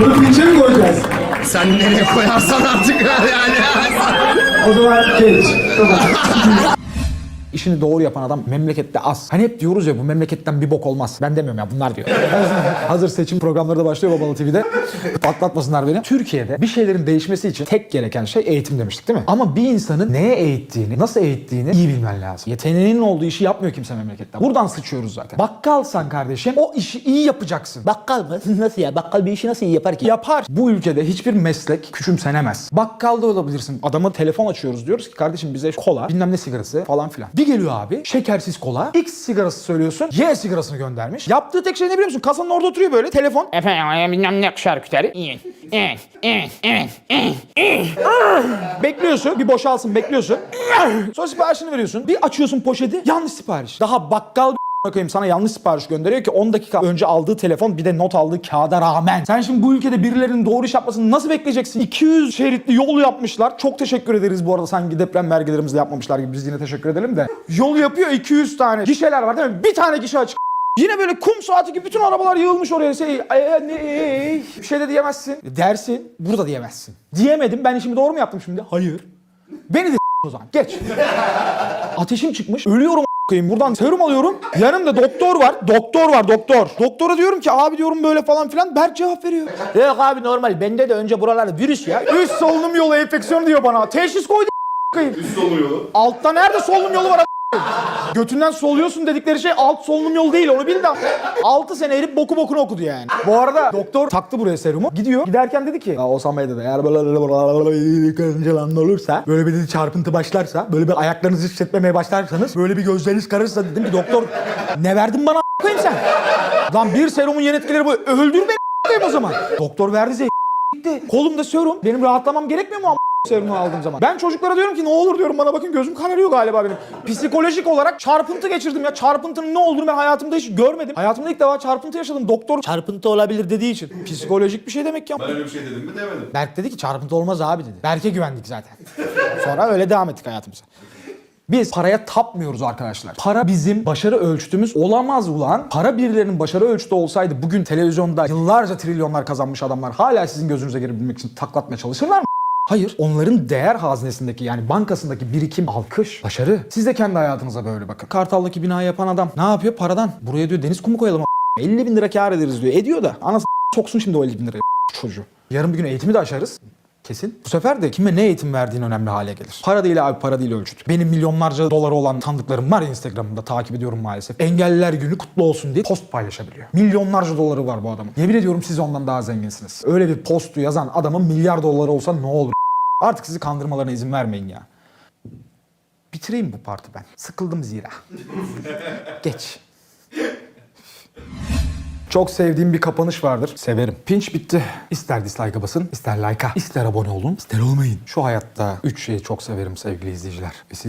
Bunu pinçe mi koyacağız? Sen nereye koyarsan artık yani. O zaman geç. İşini doğru yapan adam memlekette az. Hani hep diyoruz ya bu memleketten bir bok olmaz. Ben demiyorum ya bunlar diyor. Hazır seçim programları da başlıyor Babalı TV'de. Patlatmasınlar beni. Türkiye'de bir şeylerin değişmesi için tek gereken şey eğitim demiştik değil mi? Ama bir insanın neye eğittiğini, nasıl eğittiğini iyi bilmen lazım. Yeteneğinin olduğu işi yapmıyor kimse memlekette. Buradan sıçıyoruz zaten. Bakkalsan kardeşim o işi iyi yapacaksın. Bakkal mı? Nasıl ya? Bakkal bir işi nasıl iyi yapar ki? Yapar. Bu ülkede hiçbir meslek küçümsenemez. Bakkalda olabilirsin. Adama telefon açıyoruz diyoruz ki kardeşim bize kola, bilmem ne sigarası falan filan. Bir geliyor abi şekersiz kola, X sigarası söylüyorsun, Y sigarasını göndermiş. Yaptığı tek şey ne biliyor musun? Kasanın orada oturuyor böyle telefon. Efendim bilmem ne şarküteri. Bekliyorsun. Bir boşalsın bekliyorsun. Sonra siparişini veriyorsun. Bir açıyorsun poşeti. Yanlış sipariş. Daha bakkal koyayım sana yanlış sipariş gönderiyor ki 10 dakika önce aldığı telefon bir de not aldığı kağıda rağmen. Sen şimdi bu ülkede birilerinin doğru iş yapmasını nasıl bekleyeceksin? 200 şeritli yol yapmışlar. Çok teşekkür ederiz bu arada sanki deprem vergilerimizle yapmamışlar gibi biz yine teşekkür edelim de. Yol yapıyor 200 tane. Gişeler var değil mi? Bir tane gişe açık. Yine böyle kum saati gibi bütün arabalar yığılmış oraya. Şey, ay, ne, bir şey de diyemezsin. Dersin. Burada diyemezsin. Diyemedim. Ben işimi doğru mu yaptım şimdi? Hayır. Beni de o zaman. Geç. Ateşim çıkmış. Ölüyorum koyayım. Buradan serum alıyorum. Yanımda doktor var. Doktor var doktor. Doktora diyorum ki abi diyorum böyle falan filan. Berk cevap veriyor. Yok abi normal. Bende de önce buralarda virüs ya. Üst solunum yolu enfeksiyonu diyor bana. Teşhis koydu koyayım. Üst solunum yolu. Altta nerede solunum yolu var? Götünden soluyorsun dedikleri şey alt solunum yolu değil onu bil de. 6 sene herif boku bokunu okudu yani. Bu arada doktor taktı buraya serumu. Gidiyor. Giderken dedi ki Oğuzhan Bey dedi eğer böyle karıncalanma olursa böyle bir dedi çarpıntı başlarsa böyle bir ayaklarınızı hissetmemeye başlarsanız böyle bir gözleriniz kararırsa dedim ki doktor ne verdin bana a** koyayım sen? Lan bir serumun yan etkileri bu. Öldür beni a** koyayım o zaman. Doktor verdi zey gitti. Kolumda serum. Benim rahatlamam gerekmiyor mu serumu aldığım zaman? Ben çocuklara diyorum ki ne olur diyorum bana bakın gözüm kararıyor galiba benim. Psikolojik olarak çarpıntı geçirdim ya. Çarpıntının ne olduğunu ben hayatımda hiç görmedim. Hayatımda ilk defa çarpıntı yaşadım. Doktor çarpıntı olabilir dediği için. Psikolojik bir şey demek ya. Ben öyle bir şey dedim mi demedim. Berk dedi ki çarpıntı olmaz abi dedi. Berk'e güvendik zaten. Sonra öyle devam ettik hayatımıza. Biz paraya tapmıyoruz arkadaşlar. Para bizim başarı ölçütümüz olamaz ulan. Para birilerinin başarı ölçütü olsaydı bugün televizyonda yıllarca trilyonlar kazanmış adamlar hala sizin gözünüze girebilmek için taklatmaya çalışırlar mı? Hayır. Onların değer haznesindeki yani bankasındaki birikim, alkış, başarı. Siz de kendi hayatınıza böyle bakın. Kartal'daki binayı yapan adam ne yapıyor? Paradan. Buraya diyor deniz kumu koyalım. a**. 50 bin lira kar ederiz diyor. Ediyor da. Anası soksun şimdi o 50 bin lirayı çocuğu. Yarın bir gün eğitimi de aşarız. Kesin. Bu sefer de kime ne eğitim verdiğin önemli hale gelir. Para değil abi para değil ölçüt. Benim milyonlarca doları olan tanıdıklarım var Instagram'da takip ediyorum maalesef. Engelliler günü kutlu olsun diye post paylaşabiliyor. Milyonlarca doları var bu adamın. Yemin ediyorum siz ondan daha zenginsiniz. Öyle bir postu yazan adamın milyar doları olsa ne olur? Artık sizi kandırmalarına izin vermeyin ya. Bitireyim bu parti ben. Sıkıldım zira. Geç. Çok sevdiğim bir kapanış vardır. Severim. Pinch bitti. İster dislike'a basın, ister like'a, ister abone olun, ister olmayın. Şu hayatta üç şeyi çok severim sevgili izleyiciler. Siz